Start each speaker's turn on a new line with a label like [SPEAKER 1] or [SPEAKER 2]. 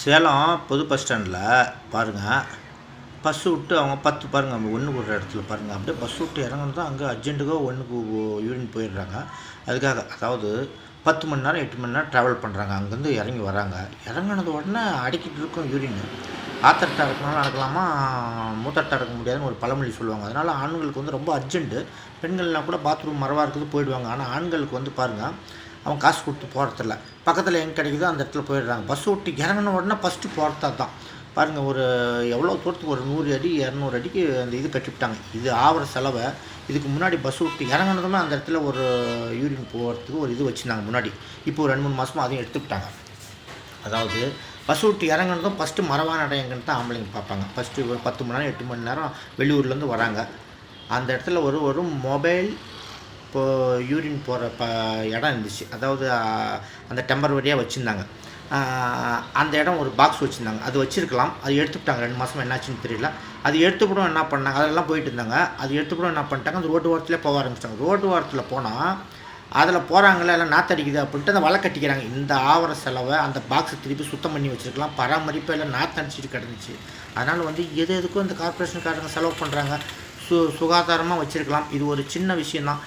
[SPEAKER 1] சேலம் புது பஸ் ஸ்டாண்டில் பாருங்கள் பஸ் விட்டு அவங்க பத்து பாருங்கள் ஒன்று விடுற இடத்துல பாருங்கள் அப்படியே பஸ் விட்டு இறங்குனது அங்கே அர்ஜென்ட்டுக்கோ ஒன்றுக்கு யூரின் போயிடுறாங்க. அதுக்காக அதாவது பத்து மணி நேரம் எட்டு மணி நேரம் ட்ராவல் பண்ணுறாங்க அங்கேருந்து இறங்கி வராங்க. இறங்குனது உடனே அடிக்கிட்டு இருக்கும் யூரின் ஆத்தட்டா இருக்கனால நடக்கலாமா? மூத்தட்டா இருக்க முடியாதுன்னு ஒரு பழமொழி சொல்லுவாங்க. அதனால் ஆண்களுக்கு வந்து ரொம்ப அர்ஜென்ட்டு பெண்கள்லாம் கூட பாத்ரூம் மரவாக இருக்குது போயிடுவாங்க. ஆனால் ஆண்களுக்கு வந்து பாருங்கள் அவன் காசு கொடுத்து போகிறதில்ல பக்கத்தில் எங்கே கிடைக்குதோ அந்த இடத்துல போயிடுறாங்க. பஸ் விட்டு இறங்கின உடனே ஃபஸ்ட்டு போகிறதா தான் பாருங்கள் ஒரு எவ்வளோ தூரத்துக்கு? ஒரு நூறு அடி இரநூறு அடிக்கு அந்த இது கட்டிவிட்டாங்க. இது ஆகிற செலவை. இதுக்கு முன்னாடி பஸ் விட்டு இறங்கினதுமே அந்த இடத்துல ஒரு யூரின் போகிறதுக்கு ஒரு இது வச்சுருந்தாங்க முன்னாடி. இப்போ ஒரு ரெண்டு மூணு மாதமாக அதையும் எடுத்துக்கிட்டாங்க. அதாவது பஸ் விட்டு இறங்குனதும் ஃபஸ்ட்டு மரவான இடம் தான் ஆம்பளைங்க பார்ப்பாங்க. ஃபஸ்ட்டு ஒரு பத்து மணி நேரம் எட்டு மணி நேரம் வெளியூர்லேருந்து வராங்க. அந்த இடத்துல ஒரு ஒரு மொபைல் இப்போ யூரின் போகிற ப இடம் இருந்துச்சு. அதாவது அந்த டெம்பரவரியாக வச்சுருந்தாங்க. அந்த இடம் ஒரு பாக்ஸ் வச்சுருந்தாங்க. அது வச்சுருக்கலாம். அது எடுத்துக்கிட்டாங்க. ரெண்டு மாதம் என்னாச்சுன்னு தெரியல. அது எடுத்துக்கூடம் என்ன பண்ணாங்க? அதெல்லாம் போயிட்டு இருந்தாங்க. அது எடுத்துக்கூடம் என்ன பண்ணிட்டாங்க? அந்த ரோட்டு ஓரத்துலேயே போக ஆரம்பிச்சிட்டாங்க. ரோட்டு ஓரத்தில் போனால் அதில் போகிறாங்களே எல்லாம் நாத்தடிக்குது அப்படின்ட்டு அந்த வலை கட்டிக்கிறாங்க. இந்த ஆவர செலவை அந்த பாக்ஸை திருப்பி சுத்தம் பண்ணி வச்சுருக்கலாம். பராமரிப்பு எல்லாம் நாத்தடிச்சிட்டு கிடந்துச்சு. அதனால் வந்து எது எதுக்கும் இந்த கார்ப்பரேஷன்காரங்க செலவு பண்ணுறாங்க சு சுகாதாரமாக வச்சுருக்கலாம். இது ஒரு சின்ன விஷயந்தான்